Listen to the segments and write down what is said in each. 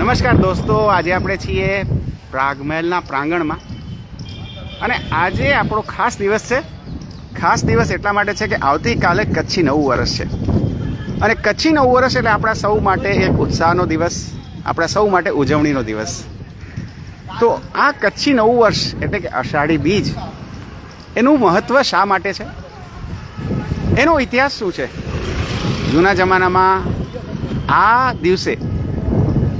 નમસ્કાર દોસ્તો, આજે આપણે છીએ પ્રાગમહેલના પ્રાંગણમાં. અને આજે આપણો ખાસ દિવસ છે. ખાસ દિવસ એટલા માટે છે કે આવતીકાલે કચ્છી નવું વર્ષ છે. અને કચ્છી નવું વર્ષ એટલે આપણા સૌ માટે એક ઉત્સાહનો દિવસ, આપણા સૌ માટે ઉજવણીનો દિવસ. તો આ કચ્છી નવું વર્ષ એટલે કે અષાઢી બીજ, એનું મહત્ત્વ શા માટે છે? એનો ઇતિહાસ શું છે? જૂના જમાનામાં આ દિવસે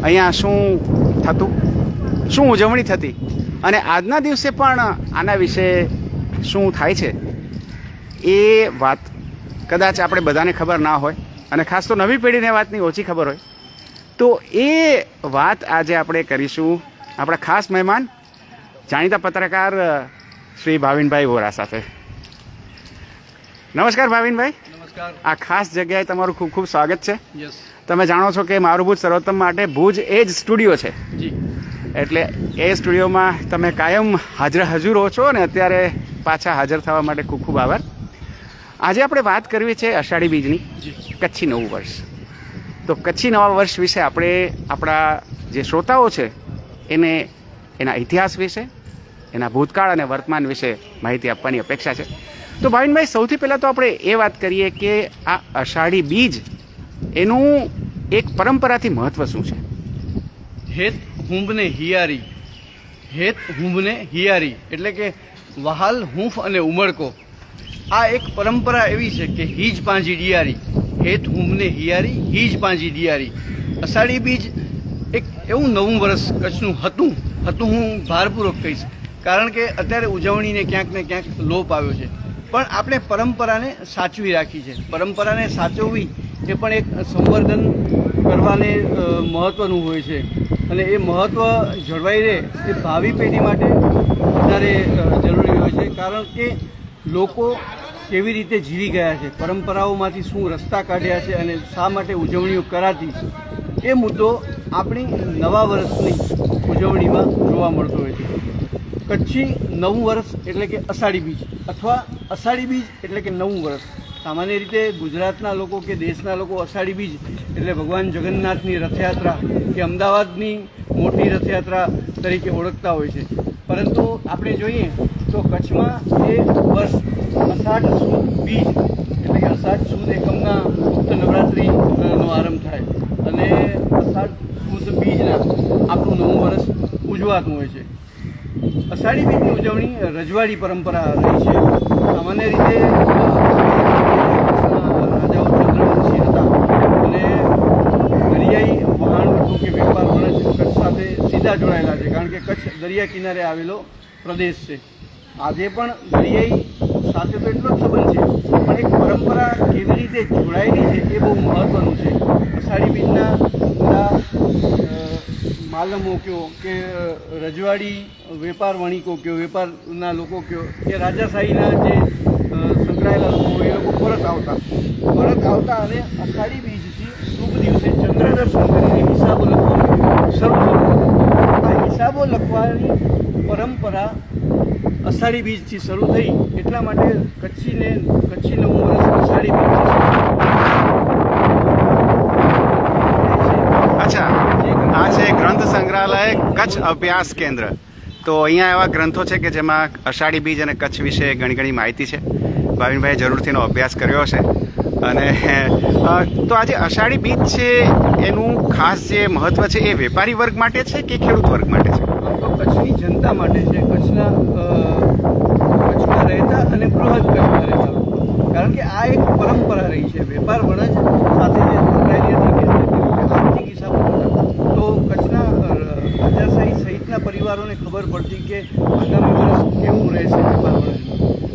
અહીંયા શું થતું? શું ઉજવણી થતી? અને આજના દિવસે પણ આના વિશે શું થાય છે? એ વાત કદાચ આપણે બધાને ખબર ના હોય અને ખાસ તો નવી પેઢીને વાતની ઓછી ખબર હોય. તો એ વાત આજે આપણે કરીશું આપણા ખાસ મહેમાન જાણીતા પત્રકાર શ્રી ભાવિનભાઈ વોરા સાથે. નમસ્કાર ભાવિનભાઈ. નમસ્કાર. આ ખાસ જગ્યાએ તમારું ખૂબ ખૂબ સ્વાગત છે. યસ તમે જાણો છો કે મારું ભુજ સર્વોત્તમ માટે ભુજ એ જ સ્ટુડિયો છે. જી. એટલે એ સ્ટુડિયોમાં તમે કાયમ હાજર હજુર હો છો અને અત્યારે પાછા હાજર થવા માટે ખૂબ ખૂબ આભાર. આજે આપણે વાત કરવી છે અષાઢી બીજની કચ્છી નવું વર્ષ. તો કચ્છી નવા વર્ષ વિશે આપણે આપણા જે શ્રોતાઓ છે એને એના ઇતિહાસ વિશે એના ભૂતકાળ અને વર્તમાન વિશે માહિતી આપવાની અપેક્ષા છે. તો ભાવિનભાઈ સૌથી પહેલાં તો આપણે એ વાત કરીએ કે આ અષાઢી બીજ એનું એક પરંપરાથી મહત્વ શું છે? હેત હુંભને હિયારી. હેત હુંભને હિયારી. એટલે કે વહાલ, હૂંફ અને ઉમળકો. આ એક પરંપરા એવી છે કે હીજ પાંજી ડિયારી. હેત હુંભને હિયારી, હીજ પાંજી ડિયારી. અષાઢી બીજ એક એવું નવું વર્ષ કચ્છનું હતું હતું હું ભારપૂર્વક કહીશ. કારણ કે અત્યારે ઉજવણીને ક્યાંક ને ક્યાંક લોપ આવ્યો છે. પણ આપણે પરંપરાને સાચવી રાખી છે. પરંપરાને સાચવવી એ પણ એક સંવર્ધન કરવાને મહત્ત્વનું હોય છે. અને એ મહત્ત્વ જળવાઈ રહે એ ભાવિ પેઢી માટે વધારે જરૂરી હોય છે. કારણ કે લોકો કેવી રીતે જીવી ગયા છે, પરંપરાઓમાંથી શું રસ્તા કાઢ્યા છે અને શા માટે ઉજવણીઓ કરાતી છે, એ મુદ્દો આપણી નવા વર્ષની ઉજવણીમાં જોવા મળતો હોય છે. કચ્છી નવું વર્ષ એટલે કે અષાઢી બીજ, અથવા અષાઢી બીજ એટલે કે નવું વર્ષ. સામાન્ય રીતે ગુજરાતના લોકો કે દેશના લોકો અષાઢી બીજ એટલે ભગવાન જગન્નાથની રથયાત્રા કે અમદાવાદની મોટી રથયાત્રા તરીકે ઓળખતા હોય છે. પરંતુ આપણે જોઈએ તો કચ્છમાં એ વર્ષ અષાઢ સુદ બીજ એટલે કે અષાઢ સુદ એકમના નવરાત્રિનો આરંભ થાય અને અષાઢ સુદ બીજના આપણું નવું વર્ષ ઉજવાતું હોય છે. અષાઢી બીજની ઉજવણી રજવાડી પરંપરા રહી છે. સામાન્ય રીતે રાજાઓ ચંદ્રવંશી હતા અને દરિયાઈ કે વેપાર વાણિજ્ય કચ્છ સાથે સીધા જોડાયેલા છે. કારણ કે કચ્છ દરિયા કિનારે આવેલો પ્રદેશ છે. આજે પણ દરિયાઈ સાથે તો એટલો જ સંબંધ છે. પણ એક પરંપરા કેવી રીતે જોડાયેલી છે એ બહુ મહત્વનું છે. અષાઢી બીજના માલમો કયો કે રજવાડી વેપાર વણિકો કયો, વેપારના લોકો કયો, કે રાજાશાહીના જે સંકળાયેલા લોકો એ લોકો પરત આવતા. પરત આવતા અને અષાઢી બીજથી શુભ દિવસે ચંદ્ર દર્શન કરીને હિસાબો લખવાનું શરૂ આ હિસાબો લખવાની પરંપરા અષાઢી બીજથી શરૂ થઈ એટલા માટે કચ્છીને કચ્છી નવું વર્ષ અષાઢી બીજથી અચ્છા, આ છે ગ્રંથ સંગ્રહાલય કચ્છ અભ્યાસ કેન્દ્ર. તો અહીંયા એવા ગ્રંથો છે કે જેમાં અષાઢી બીજ અને કચ્છ વિશે ઘણી ઘણી માહિતી છે. ભાવિનભાઈએ જરૂરથી અભ્યાસ કર્યો હશે. અને તો આજે અષાઢી બીજ છે, એનું ખાસ જે મહત્વ છે, એ વેપારી વર્ગ માટે છે કે ખેડૂત વર્ગ માટે છે? કચ્છની જનતા માટે છે. કચ્છના કચ્છમાં રહેતા અને બૃહદ કચ્છમાં રહેતા કારણ કે આ એક પરંપરા રહી છે. વેપાર વણજ સાથે જે જોડાયેલી હતી. તો કચ્છના રાજાશાહી સહિતના પરિવારોને ખબર પડતી કે આગામી વર્ષ કેવું રહેશે વેપાર વણજનું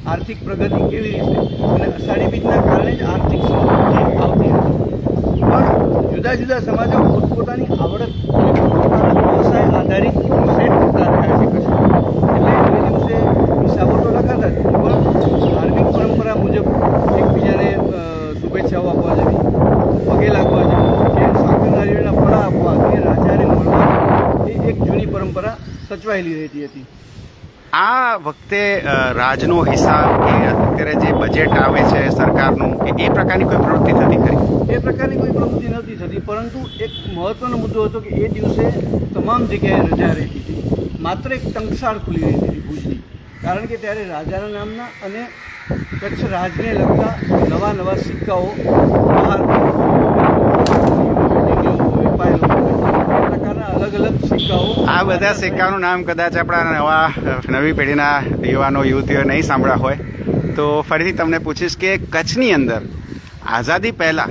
આર્થિક પ્રગતિ કેવી રીતે? અને અષાઢી બીજના કારણે જ આર્થિક સમૃદ્ધિ આવતી હતી. પણ જુદા જુદા સમાજો પોતપોતાની આવડત અને વ્યવસાય આધારિત એટલે દિવસે હિસાબો તો લખાતા પણ ધાર્મિક પરંપરા મુજબ એકબીજાને શુભેચ્છાઓ આપવા જવી, પગે લાગવા જવું, કે સાકર આપવા, કે રાજાને મળવા એ એક જૂની પરંપરા સચવાયેલી રહેતી હતી. વખતે રાજનો હિસાબ કે અત્યારે જે બજેટ આવે છે સરકારનું કે એ પ્રકારની કોઈ પ્રવૃત્તિ થતી ખરી? એ પ્રકારની કોઈ પ્રવૃત્તિ નથી થતી, પરંતુ એક મહત્વનો મુદ્દો હતો કે એ દિવસે તમામ જગ્યાએ રજા રહેતી હતી. માત્ર એક ટંકશાળ ખુલી રહેતી હતી ભુજની. કારણ કે ત્યારે રાજાના નામના અને કચ્છ રાજને લગતા નવા નવા સિક્કાઓ બહાર વેપાયેલો આ પ્રકારના અલગ અલગ સિક્કાઓ આ બધા સિક્કાનું નામ કદાચ આપણા નવા, નવી પેઢીના યુવાનો, યુવતીઓ નહીં સાંભળ્યા હોય. તો ફરીથી તમને પૂછીશ કે કચ્છની અંદર આઝાદી પહેલા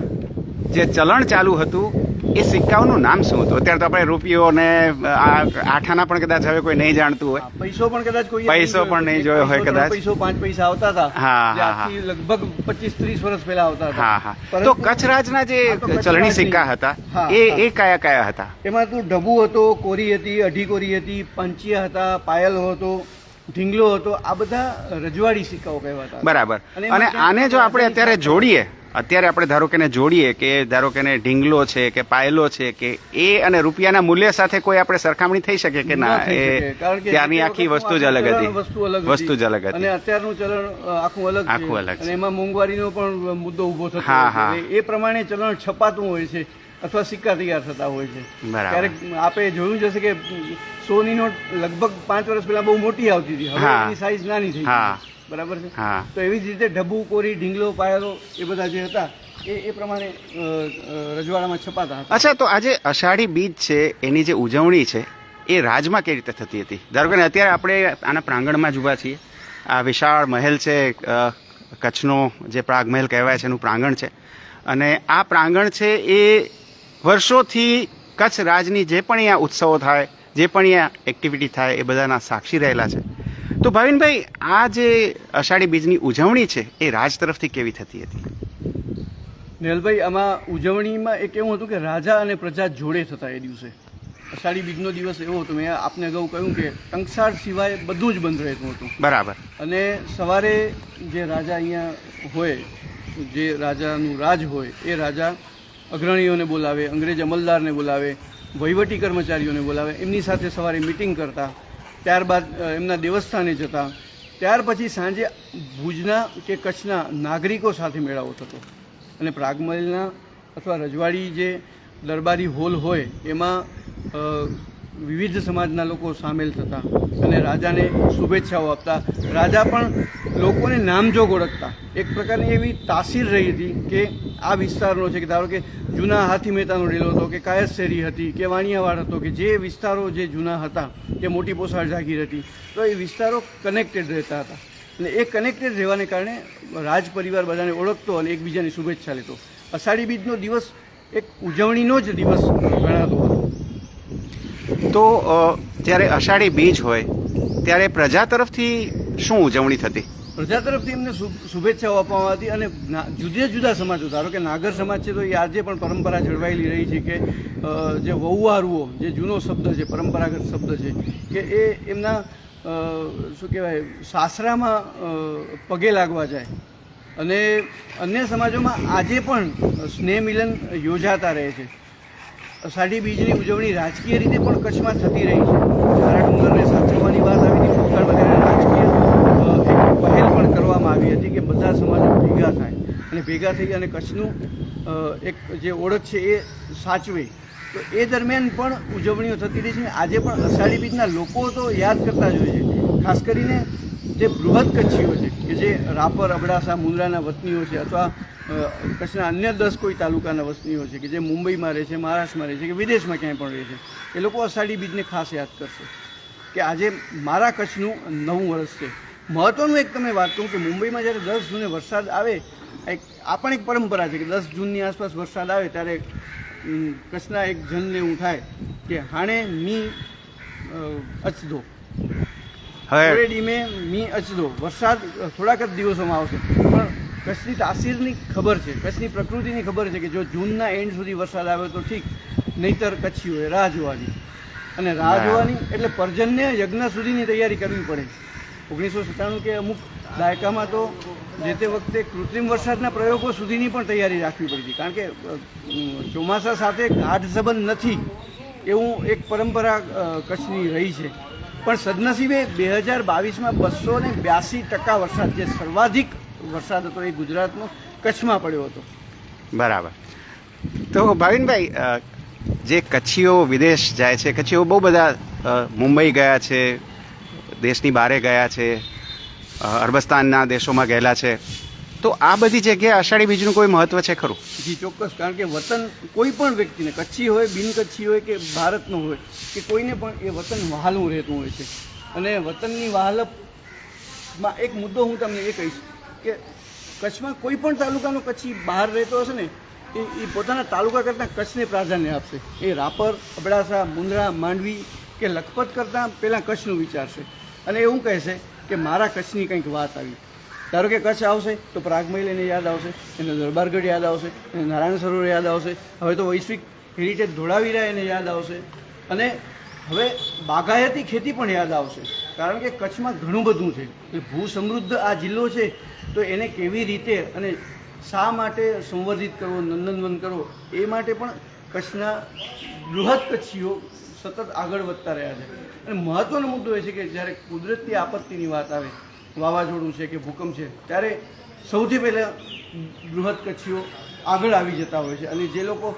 જે ચલણ ચાલુ હતું એ સિક્કાઓનું નામ શું હતું? અત્યારે તો આપણે રૂપિયો ને આઠાના પણ કદાચ હવે કોઈ નહીં જાણતું હોય. પૈસો પણ કદાચ કોઈ પૈસો પણ નહીં જોયો હોય કદાચ. પૈસો પાંચ પૈસા આવતા હતા. હા, હા, લગભગ પચીસ ત્રીસ વર્ષ પહેલા આવતા હતા. હા હા. તો પરંતુ કચ્છ રાજના જે ચલણી સિક્કા હતા એ એ કયા કયા હતા? એમાં તું ઢબુ હતો કોરી હતી અઢી કોરી હતી પંચિયા હતા પાયલ હતો ઢીંગલો હતો આ બધા રજવાડી સિક્કાઓ કહેવાતા બરાબર. અને આને જો આપણે અત્યારે જોડીએ અત્યારે આપણે ધારો કે જોડીએ કે ધારો કે ઢીંગલો છે કે પાયલો છે કે એ અને રૂપિયાના મૂલ્ય સાથે કોઈ આપણે સરખામણી થઈ શકે કે ના? એ ત્યારની આખી વસ્તુ જ અલગ હતી. વસ્તુ અલગ વસ્તુ જ અલગ અને અત્યારનું ચલણ આખું અલગ આખું અલગ અને એમાં મોંઘવારીનો પણ મુદ્દો ઊભો થતો હા, હોય હા. એ પ્રમાણે ચલણ છપાતું હોય છે. અથવા સિક્કા તૈયાર થતા હોય છે. ક્યારેક આપે જોયું જશે કે સોની નોટ લગભગ પાંચ વર્ષ પહેલા બહુ મોટી આવતી હતી. હવે. એની સાઈઝ નાની થઈ હા. બરાબર છે? તો એવી જ રીતે ઢબુ કોરી ઢીંગલો પાયરો એ બધા જે હતા એ એ પ્રમાણે રજવાડામાં છપાતા હતા. અચ્છા તો આજે અષાઢી બીજ છે એની જે ઉજવણી છે એ રાજમાં કેવી રીતે થતી હતી? ધારો કે અત્યારે આપણે આના પ્રાંગણમાં જ ઊભા છીએ. આ વિશાળ મહેલ છે કચ્છનો જે પ્રાગ મહેલ કહેવાય છે એનું પ્રાંગણ છે. અને આ પ્રાંગણ છે એ વર્ષોથી કચ્છ રાજની જે પણ અહીંયા ઉત્સવો થાય જે પણ અહીંયા એક્ટિવિટી થાય એ બધાના સાક્ષી રહેલા છે. તો ભાવિનભાઈ આ જે અષાઢી બીજની ઉજવણી છે એ રાજ તરફથી કેવી થતી હતી? નેહલભાઈ આમાં ઉજવણીમાં એક એવું હતું કે રાજા અને પ્રજા જોડે થતા એ દિવસે. અષાઢી બીજનો દિવસ એવો હતો. મેં આપને અગાઉ કહ્યું કે ટંકસાળ સિવાય બધું જ બંધ રહેતું હતું. બરાબર. અને સવારે જે રાજા અહીંયા હોય જે રાજાનું રાજ હોય એ રાજા અગ્રણીઓને બોલાવે, અંગ્રેજ અમલદારને બોલાવે, વહીવટી કર્મચારીઓને બોલાવે, એમની સાથે સવારે મિટિંગ કરતા, ત્યારબાદ એમના દેવસ્થાને જતા. ત્યાર પછી સાંજે ભુજના કે કચ્છના નાગરિકો સાથે મેળાવો થતો. અને પ્રાગમલના અથવા રજવાડી જે દરબારી હોલ હોય, એમાં વિવિધ સમાજના લોકો સામેલ થતા અને રાજાને શુભેચ્છાઓ આપતા. રાજા પણ લોકોને નામજોગ ઓળખતા. એક પ્રકારની એવી તાસીર રહી હતી કે આ વિસ્તારનો છે કે ધારો કે જૂના હાથી મહેતાનો ડેલો હતો કે કાયસ શેરી હતી કે વાણિયાવાડ હતો કે જે વિસ્તારો જે જૂના હતા કે મોટી પોસાળ જાગીર હતી. તો એ વિસ્તારો કનેક્ટેડ રહેતા હતા. અને એ કનેક્ટેડ રહેવાને કારણે રાજ પરિવાર બધાને ઓળખતો અને એકબીજાની શુભેચ્છા લેતો. અષાઢી બીજનો દિવસ એક ઉજવણીનો જ દિવસ તો જ્યારે અષાઢી બીજ હોય, ત્યારે પ્રજા તરફથી શું ઉજવણી થતી? પ્રજા તરફથી એમને શુભેચ્છાઓ આપવામાં આવતી અને જુદા જુદા સમાજો, ધારો કે નાગર સમાજ છે તો એ આજે પણ પરંપરા જળવાયેલી રહી છે કે જે વહુવારુઓ જે જૂનો શબ્દ છે, પરંપરાગત શબ્દ છે, કે એ એમના શું કહેવાય, સાસરામાં પગે લાગવા જાય. અને અન્ય સમાજોમાં આજે પણ સ્નેહ મિલન યોજાતા રહે છે. અષાઢી બીજની ઉજવણી રાજકીય રીતે પણ કચ્છમાં થતી રહી છે. જ્યારે ડુંગરને સાચવવાની વાત આવી હતી ભૂતકાળમાં ત્યારે રાજકીય એક પહેલ પણ કરવામાં આવી હતી કે બધા સમાજો ભેગા થાય અને ભેગા થઈ અને કચ્છનું એક જે ઓળખ છે એ સાચવે. તો એ દરમિયાન પણ ઉજવણીઓ થતી રહી છે આજે પણ અષાઢી બીજના લોકો તો યાદ કરતા જ હોય છે. ખાસ કરીને જે બૃહદ કચ્છીઓ છે, કે જે રાપર, અબડાસા, મુંદ્રાના વતનીઓ છે, અથવા કચ્છના અન્ય દસ કોઈ તાલુકાના વતનીઓ છે, કે જે મુંબઈમાં રહે છે, મહારાષ્ટ્રમાં રહે છે, કે વિદેશમાં ક્યાંય પણ રહે છે, એ લોકો અષાઢી બીજને ખાસ યાદ કરશે. કે આજે મારા કચ્છનું નવું વર્ષ છે. મહત્ત્વનું એક તમે વાત કહું કે મુંબઈમાં જ્યારે દસ જૂને વરસાદ આવે એક, આ પણ એક પરંપરા છે કે દસ જૂનની આસપાસ વરસાદ આવે ત્યારે કચ્છના એક જનને એવું થાય કે હાણે મી અચદો હવે ડીમે મી અચદો વરસાદ થોડાક જ દિવસોમાં આવશે. પણ કચ્છની તાસીરની ખબર છે કચ્છની પ્રકૃતિની ખબર છે કે જો જૂનના એન્ડ સુધી વરસાદ આવે તો ઠીક નહીતર કચ્છીઓએ રાહ જોવાની અને રાહ જોવાની એટલે પર્જન્ય યજ્ઞ સુધીની તૈયારી કરવી પડે. ઓગણીસો સત્તાણું કે અમુક દાયકામાં તો જે તે વખતે કૃત્રિમ વરસાદના પ્રયોગો સુધીની પણ તૈયારી રાખવી પડી હતી. કારણ કે ચોમાસા સાથે ગાઢ સંબંધ નથી એવું એક પરંપરા કચ્છની રહી છે. પણ સદનસીબે બે હજાર બાવીસમાં બસો ને બ્યાસી ટકા વરસાદ, જે સર્વાધિક વરસાદ હતો એ ગુજરાતનો કચ્છમાં પડ્યો હતો. બરાબર. તો ભાવિનભાઈ જે કચ્છીઓ વિદેશ જાય છે, કચ્છીઓ બહુ બધા મુંબઈ ગયા છે, દેશની બહારે ગયા છે અરબસ્તાનના દેશોમાં ગયેલા છે. તો આ બધી જગ્યાએ અષાઢી બીજનું કોઈ મહત્વ છે ખરું? જી, ચોક્કસ. કારણ કે વતન કોઈ પણ વ્યક્તિને, કચ્છી હોય બિન કચ્છી હોય કે ભારતનો હોય, કે કોઈને પણ એ વતન વહાલું રહેતું હોય છે. અને વતનની વહાલપમાં એક મુદ્દો હું તમને એ કહીશ કે કચ્છમાં કોઈ પણ તાલુકાનો કચ્છી બહાર રહેતો હશે ને, એ એ પોતાના તાલુકા કરતાં કચ્છને પ્રાધાન્ય આપશે. એ રાપર, અબડાસા, મુંદ્રા, માંડવી કે લખપત કરતાં પહેલાં કચ્છનું વિચારશે. અને એવું કહેશે કે મારા કચ્છની કંઈક વાત આવી. ધારો કે કચ્છ આવશે તો પ્રાગમહેલ એને યાદ આવશે, એને દરબારગઢ યાદ આવશે, એને નારાયણ સરોવર યાદ આવશે. હવે તો વૈશ્વિક હેરિટેજ ધોળાવીરા એને યાદ આવશે. અને હવે બાગાયતી ખેતી પણ યાદ આવશે. કારણ કે કચ્છમાં ઘણું બધું છે. એટલે ભૂ સમૃદ્ધ આ જિલ્લો છે, તો એને કેવી રીતે અને શા માટે સંવર્ધિત કરવો, નંદનવન કરવો, એ માટે પણ કચ્છના બૃહદ કચ્છીઓ સતત આગળ વધતા રહ્યા છે. અને મહત્ત્વનો મુદ્દો એ છે કે જ્યારે કુદરતી આપત્તિની વાત આવે વાવાઝોડું છે કે ભૂકંપ છે, ત્યારે સૌથી પહેલાં બૃહદ કચ્છીઓ આગળ આવી જતા હોય છે. અને જે લોકો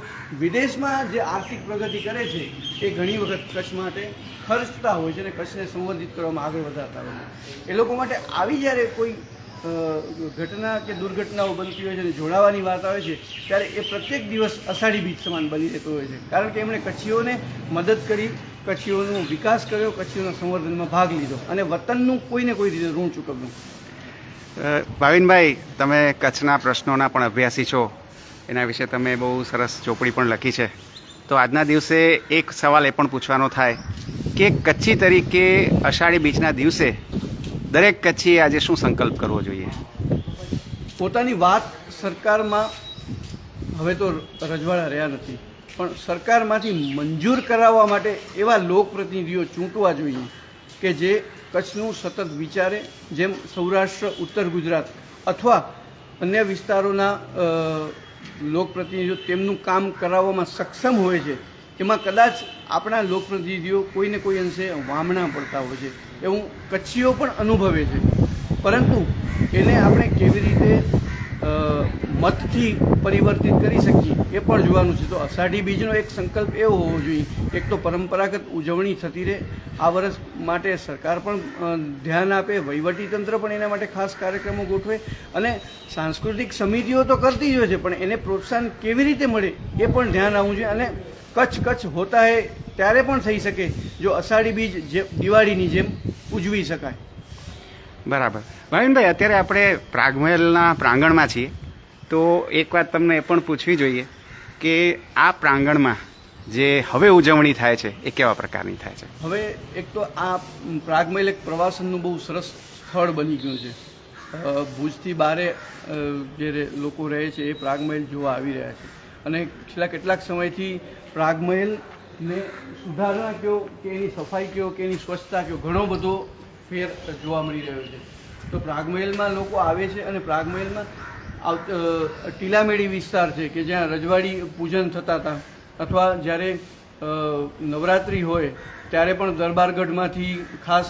વિદેશમાં જે આર્થિક પ્રગતિ કરે છે, એ ઘણી વખત કચ્છ માટે ખર્ચતા હોય છે અને કચ્છને સંવર્ધિત કરવામાં આગળ વધારતા હોય છે. એ લોકો માટે આવી જ્યારે કોઈ ઘટના કે દુર્ઘટનાઓ બનતી હોય છે અને જોડાવાની વાત આવે છે, ત્યારે એ પ્રત્યેક દિવસ અષાઢી બીજ સમાન બની રહેતો હોય છે. કારણ કે એમણે કચ્છીઓને મદદ કરી કચ્છીઓનો વિકાસ કર્યો કચ્છીઓના સંવર્ધનમાં ભાગ લીધો અને વતનનું કોઈને કોઈ રીતે ઋણ ચૂકવ્યું? ભાવિનભાઈ તમે કચ્છના પ્રશ્નોના પણ અભ્યાસી છો. એના વિશે તમે બહુ સરસ ચોપડી પણ લખી છે. તો આજના દિવસે એક સવાલ એ પણ પૂછવાનો થાય કે કચ્છી તરીકે અષાઢી બીજના દિવસે દરેક કચ્છીએ આજે શું સંકલ્પ કરવો જોઈએ? પોતાની વાત સરકારમાં હવે તો રજવાડા રહ્યા નથી. પણ સરકારમાંથી મંજૂર કરાવવા માટે એવા લોકપ્રતિનિધિઓ ચૂંટવા જોઈએ કે જે કચ્છનું સતત વિચારે, જેમ સૌરાષ્ટ્ર, ઉત્તર ગુજરાત અથવા અન્ય વિસ્તારોના લોકપ્રતિનિધિઓ તેમનું કામ કરાવવામાં સક્ષમ હોય છે, એમાં કદાચ આપણા લોકપ્રતિનિધિઓ કોઈને કોઈ અંશે વામણા પડતા હોય છે. એવું કચ્છીઓ પણ અનુભવે છે. પરંતુ એને આપણે કેવી રીતે મતથી પરિવર્તિત કરી શકીએ, એ પણ જોવાનું છે. તો અષાઢી બીજનો એક સંકલ્પ એવો હોવો જોઈએ. એક તો પરંપરાગત ઉજવણી થતી રહે. આ વર્ષ માટે સરકાર પણ ધ્યાન આપે વહીવટીતંત્ર પણ એના માટે ખાસ કાર્યક્રમો ગોઠવે અને સાંસ્કૃતિક સમિતિઓ તો કરતી જ હોય છે, પણ એને પ્રોત્સાહન કેવી રીતે મળે એ પણ ધ્યાન આવવું જોઈએ. અને કચ્છ કચ્છ હોતા હે ત્યારે પણ થઈ શકે જો અષાઢી બીજ જે દિવાળીની જેમ ઉજવી શકાય. બરાબર. ભાવિનભાઈ અત્યારે આપણે પ્રાગમહેલના પ્રાંગણમાં છીએ. તો એક વાત તમને એ પણ પૂછવી જોઈએ કે આ પ્રાંગણમાં જે હવે ઉજવણી થાય છે, એ કેવા પ્રકારની થાય છે? હવે એક તો આ પ્રાગમહેલ એક પ્રવાસનનું બહુ સરસ સ્થળ બની ગયું છે. ભુજથી બારે જે લોકો રહે છે એ પ્રાગમહેલ જોવા આવી રહ્યા છે. અને છેલ્લા કેટલાક સમયથી પ્રાગમહેલને સુધારણા કયો કે એની સફાઈ કયો કે એની સ્વચ્છતા કયો, ઘણો બધો ફેર જોવા મળી રહ્યો છે. તો પ્રાગમહેલમાં લોકો આવે છે અને પ્રાગમહેલમાં ટીલામેડી વિસ્તાર છે કે જ્યાં રજવાડી પૂજન થતા હતા. અથવા જ્યારે નવરાત્રિ હોય, ત્યારે પણ દરબારગઢમાંથી ખાસ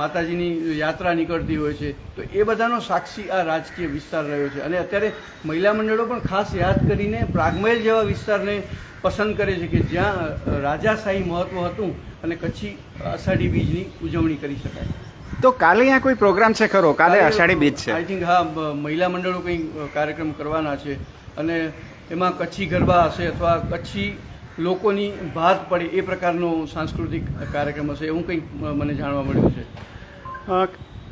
માતાજીની યાત્રા નીકળતી હોય છે. તો એ બધાનો સાક્ષી આ રાજકીય વિસ્તાર રહ્યો છે. અને અત્યારે મહિલા મંડળો પણ ખાસ યાદ કરીને પ્રાગમહેલ જેવા વિસ્તારને પસંદ કરે છે કે જ્યાં રાજાશાહી મહત્ત્વ હતું. અને કચ્છી આષાઢી બીજની ઉજવણી કરી શકાય. તો કાલે અહીંયા કોઈ પ્રોગ્રામ છે ખરો? કાલે આષાઢી બીજ છે. આઈ થિંક હા મહિલા મંડળો કંઈ કાર્યક્રમ કરવાના છે. અને એમાં કચ્છી ગરબા હશે અથવા કચ્છી લોકોની ભાત પડે એ પ્રકારનો સાંસ્કૃતિક કાર્યક્રમ હશે એવું કંઈક મને જાણવા મળ્યું છે.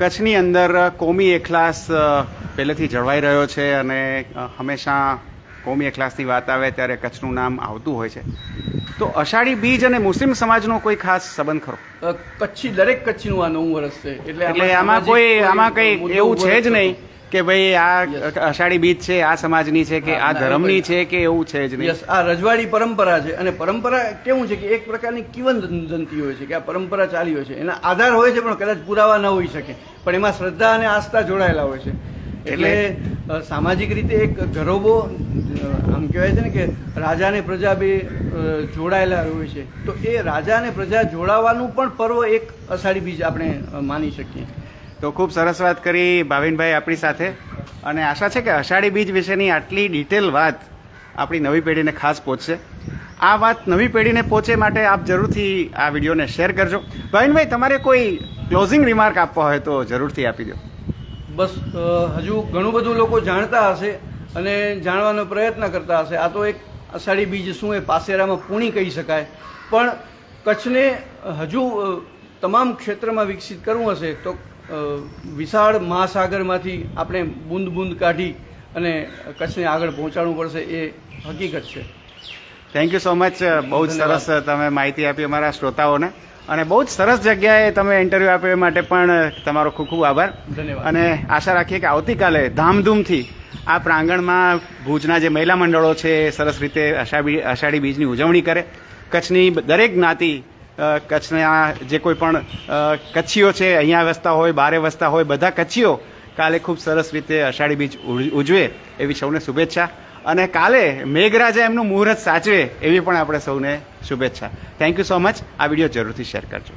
કચ્છની અંદર કોમી એખલાસ પહેલેથી જળવાઈ રહ્યો છે અને હંમેશા કોમી અખલાસની વાત આવે ત્યારે કચ્છનું નામ આવતું હોય છે. તો અષાઢી બીજ અને મુસ્લિમ સમાજનો કોઈ ખાસ સંબંધ ખરો? કચ્છી દરેક કચ્છીનું આ નવું વર્ષ છે. એટલે એટલે આમાં કોઈ આમાં કઈ એવું છે જ નહીં કે ભાઈ આ. અષાઢી બીજ છે આ સમાજની છે કે આ ધર્મની છે કે એવું છે જ નહીં? આ રજવાડી પરંપરા છે અને પરંપરા કેવું છે કે એક પ્રકારની કિંવદંતી હોય છે કે આ પરંપરા ચાલી હોય છે. એના આધાર હોય છે પણ કદાચ પુરાવા ન હોઈ શકે. પણ એમાં શ્રદ્ધા અને આસ્થા જોડાયેલા હોય છે. એટલે સામાજિક રીતે એક ગરોબો આમ કહેવાય છે ને કે રાજા ને પ્રજા બે જોડાયેલા હોય છે. તો એ રાજા ને પ્રજા જોડાવાનું પણ પર્વ એક અષાઢી બીજ આપણે માની શકીએ. તો ખૂબ સરસ વાત કરી ભાવિનભાઈ આપણી સાથે. અને આશા છે કે અષાઢી બીજ વિશેની આટલી ડિટેલ વાત આપણી નવી પેઢીને ખાસ પહોંચશે. આ વાત નવી પેઢીને પહોંચે માટે આપ જરૂરથી આ વિડીયોને શેર કરજો. ભાવિનભાઈ, તમારે કોઈ ક્લોઝિંગ રિમાર્ક આપવા હોય તો જરૂરથી આપી દો. બસ હજુ ઘણું બધું લોકો જાણતા હશે અને જાણવાનો પ્રયત્ન કરતા હશે. આ તો એક અષાઢી બીજ શું એ પાસેરામાં પૂણી કહી શકાય. પણ કચ્છને હજુ તમામ ક્ષેત્રમાં વિકસિત કરવું હશે તો વિશાળ મહાસાગરમાંથી આપણે બૂંદ બૂંદ કાઢી અને કચ્છને આગળ પહોંચાડવું પડશે એ હકીકત છે. થેન્ક યુ સો મચ બહુ જ સરસ તમે માહિતી આપી અમારા શ્રોતાઓને. અને બહુ જ સરસ જગ્યાએ તમે ઇન્ટરવ્યૂ આપ્યો એ માટે પણ તમારો ખૂબ ખૂબ આભાર. ધન્યવાદ. અને આશા રાખીએ કે આવતીકાલે ધામધૂમથી આ પ્રાંગણમાં ભુજના જે મહિલા મંડળો છે એ સરસ રીતે અષાઢી અષાઢી બીજની ઉજવણી કરે. કચ્છની દરેક જ્ઞાતિ કચ્છના જે કોઈ પણ કચ્છીઓ છે અહીંયા વસતા હોય બારે વસતા હોય બધા કચ્છીઓ કાલે ખૂબ સરસ રીતે અષાઢી બીજ ઉજવે એવી સૌને શુભેચ્છા. અને કાલે મેઘરાજા એમનું મુહૂર્ત સાચવે એવી પણ આપણે સૌને શુભેચ્છા. થેન્ક યુ સો મચ આ વીડિયો જરૂરથી શેર કરજો.